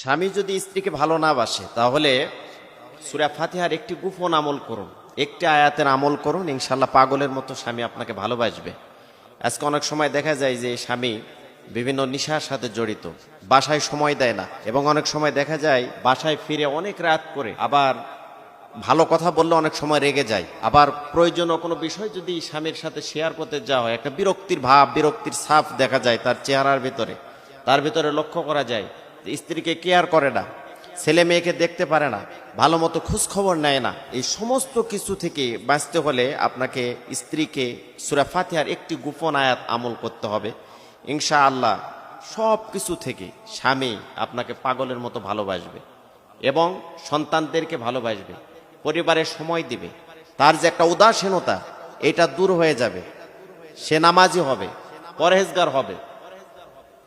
স্বামী যদি স্ত্রীকে ভালো না বাসে, তাহলে সুরা ফাতিহার একটি গোপন আমল করুন। একটি আয়াতের আমল করুন ইনশাল্লাহ পাগলের মতো স্বামী আপনাকে ভালোবাসবে। আজকে অনেক সময় দেখা যায় যে স্বামী বিভিন্ন নিশার সাথে জড়িত, বাসায় সময় দেয় না, এবং অনেক সময় দেখা যায় বাসায় ফিরে অনেক রাত করে আবার ভালো কথা বললে অনেক সময় রেগে যায়। আবার প্রয়োজনীয় কোনো বিষয় যদি স্বামীর সাথে শেয়ার করতে যাওয়া হয়, একটা বিরক্তির ভাব, বিরক্তির ছাপ দেখা যায় তার চেহারার ভিতরে। তার ভিতরে লক্ষ্য করা যায় স্ত্রীকে কেয়ার করে না, ছেলে মেয়েকে দেখতে পারে না, ভালো মতো খোঁজ খবর নেয় না, এই সমস্ত কিছু থেকে বাঁচতে হলে আপনাকে স্ত্রীকে সুরা ফাতিহার একটি গোপন আয়াত আমল করতে হবে। ইনশা আল্লাহ সব কিছু থেকে স্বামী আপনাকে পাগলের মতো ভালোবাসবে এবং সন্তানদেরকে ভালোবাসবে পরিবারের সময় দিবে। তার যে একটা উদাসীনতা, এটা দূর হয়ে যাবে, সে নামাজি হবে, পরহেজগার হবে।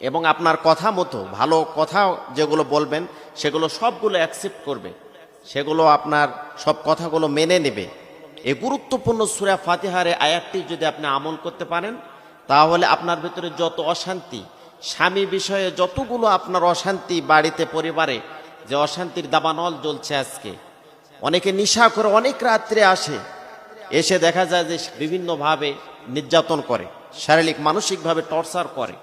এবং আপনার কথা মতো, ভালো কথা যেগুলো বলবেন, সেগুলো সবগুলো অ্যাকসেপ্ট করবে। সেগুলো আপনার সব কথাগুলো মেনে নেবে। এই গুরুত্বপূর্ণ সুরা ফাতিহারে আয়াতটি যদি আপনি আমল করতে পারেন, তাহলে আপনার ভিতরে যত অশান্তি, স্বামী বিষয়ে যতগুলো আপনার অশান্তি বাড়িতে, পরিবারে, যে অশান্তির দাবানল জ্বলছে আজকে, অনেকে নিশা করে অনেক রাত্রে আসে, এসে দেখা যায় যে বিভিন্নভাবে নির্যাতন করে, শারীরিক, মানসিকভাবে টর্চার করে।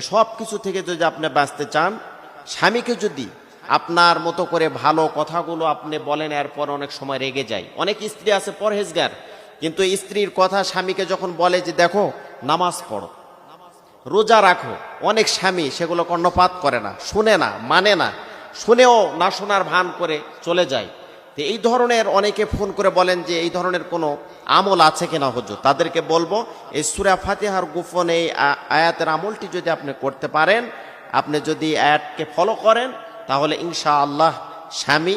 এসব কিছু থেকে যদি আপনি বাঁচতে চান, স্বামীকে যদি আপনার মতো করে ভালো কথাগুলো আপনি বলেন, এরপর অনেক সময় রেগে যায়। অনেক স্ত্রী আছে পরহেজগার, কিন্তু স্ত্রীর কথা স্বামীকে যখন বলে যে, দেখো, নামাজ পড়ো, রোজা রাখো। অনেক স্বামী সেগুলো কর্ণপাত করে না, শুনে না মানে না, শুনেও না শোনার ভান করে চলে যায়। তো এই ধরনের অনেকে ফোন করে বলেন যে এই ধরনের কোনো আমল আছে কিনা হুজুর? তাদেরকে বলব, এই সুরা ফাতিহার গোপন এই আয়াতের আমলটি যদি আপনি করতে পারেন, আপনি যদি আয়াতকে ফলো করেন, তাহলে ইনশা আল্লাহ স্বামী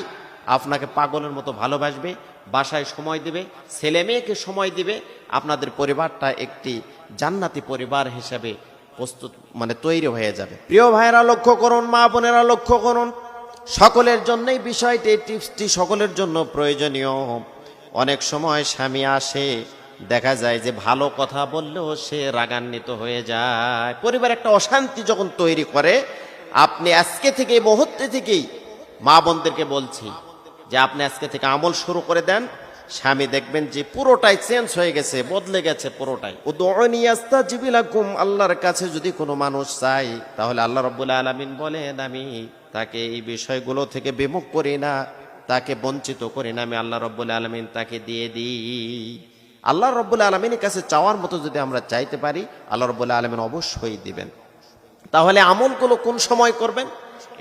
আপনাকে পাগলের মতো ভালোবাসবে, বাসায় সময় দিবে, ছেলে মেয়েকে সময় দিবে, আপনাদের পরিবারটা একটি জান্নাতি পরিবার হিসেবে প্রস্তুত মানে তৈরি হয়ে যাবে। প্রিয় ভাইয়েরা, লক্ষ্য করুন, মা বোনেরা, লক্ষ্য করুন সকলের জন্যই বিষয়টি, টিপসটি সকলের জন্য প্রয়োজনীয়। অনেক সময় স্বামী আসে, দেখা যায় যে ভালো কথা বললেও সে রাগান্বিত হয়ে যায়। পরিবার একটা অশান্তি যখন তৈরি করে, আপনি আজকে থেকে মুহূর্তে থেকেই মা বোনদেরকে বলছি যে আপনি আজকে থেকে আমল শুরু করে দেন স্বামী দেখবেন যে পুরোটাই চেঞ্জ হয়ে গেছে, বদলে গেছে পুরোটাই। উদউনি আস্তাজিবিলাকুম, আল্লাহর কাছে যদি কোনো মানুষ চাই তাহলে আল্লাহ রব্বুল আলামিন বলেন, আমি তাকে এই বিষয়গুলো থেকে বিমুখ করি না, তাকে বঞ্চিত করি না, আমি আল্লাহ রব্বুল আলমিন তাকে দিয়ে দিই। আল্লাহ রব্বুল আলমিনের কাছে চাওয়ার মতো যদি আমরা চাইতে পারি, আল্লাহ রব্বুল আলমিন অবশ্যই দিবেন। তাহলে আমলগুলো কোন সময় করবেন?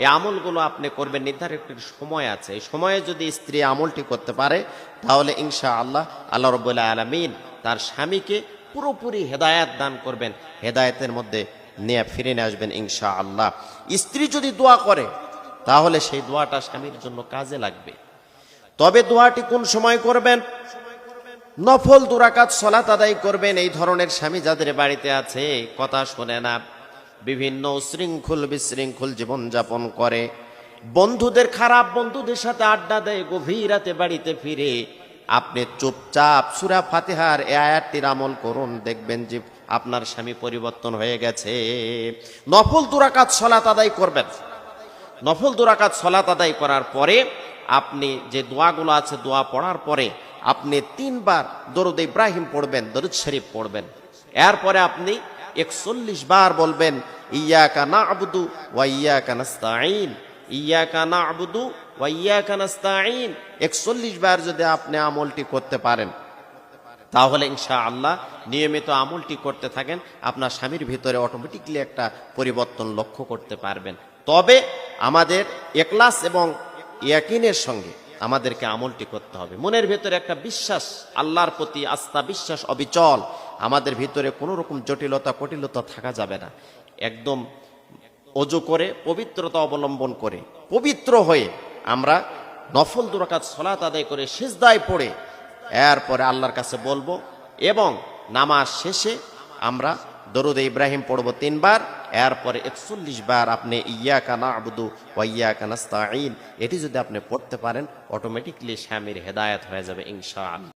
এই আমলগুলো আপনি করবেন, নির্ধারিত সময় আছে। এই সময়ে যদি স্ত্রী আমলটি করতে পারে, তাহলে ইনশা আল্লাহ আল্লাহ রব্বুল্লাহ আলমিন তার স্বামীকে পুরোপুরি হেদায়াত দান করবেন। হেদায়েতের মধ্যে নিয়ে ফিরে নিয়ে আসবেন ইনশা আল্লাহ স্ত্রী যদি দোয়া করে, তাহলে সেই দোয়াটা স্বামীর জন্য কাজে লাগবে। তবে দোয়াটি কোন সময় করবেন? নফল দুরাকাত সলাত আদায় করবেন। এই ধরনের স্বামী যাদের বাড়িতে আছে, কথা শোনে না। বিভিন্ন শৃঙ্খল বিশৃঙ্খল জীবনযাপন করে। বন্ধুদের খারাপ বন্ধুদের সাথে আড্ডা দেয়, গভীর রাতে বাড়িতে ফিরে। আপনি চুপচাপ সুরা ফাতেহার এ আয়াতটির আমল করুন, দেখবেন যে আপনার স্বামী পরিবর্তন হয়ে গেছে। নফল দুরাকাত সলাত আদায় করবেন। নফল দুরাকাত সলাত আদায় করার পরে আপনি যে দোয়াগুলো আছে, দোয়া পড়ার পরে আপনি তিনবার দরুদ ইব্রাহিম পড়বেন, দরুদ শরীফ পড়বেন। এরপরে আপনি একচল্লিশ বার বলবেন ইয়া কানা আবুদু ওয়া ইয়া কানাস্তাইন ইয়া কানা আবুদু ওয়া ইয়া কানাস্তাইন একচল্লিশ বার যদি আপনি আমলটি করতে পারেন, তাহলে ইনশা আল্লাহ নিয়মিত আমলটি করতে থাকেন, আপনার স্বামীর ভিতরে অটোমেটিকলি একটা পরিবর্তন লক্ষ্য করতে পারবেন। তবে আমাদের একলাস এবং ইয়াকিনের সঙ্গে আমাদেরকে আমলটি করতে হবে। মনের ভেতরে একটা বিশ্বাস, আল্লাহর প্রতি আস্থা, বিশ্বাস অবিচল। আমাদের ভিতরে কোনো রকম জটিলতা, কটিলতা থাকা যাবে না। একদম অজু করে, পবিত্রতা অবলম্বন করে, পবিত্র হয়ে আমরা নফল দুরাকাত সলাত আদায় করে সেজদায় পড়ে এরপরে আল্লাহর কাছে বলব এবং নামাজ শেষে আমরা দরুদ ইব্রাহিম পড়ব তিনবার, এরপরে একচল্লিশ বার আপনি ইয়া কানা আবুদু ওয়াইয়া কানাস্তাইন এটি যদি আপনি পড়তে পারেন অটোমেটিকলি স্বামীর হেদায়ত হয়ে যাবে ইনশাআল্লাহ।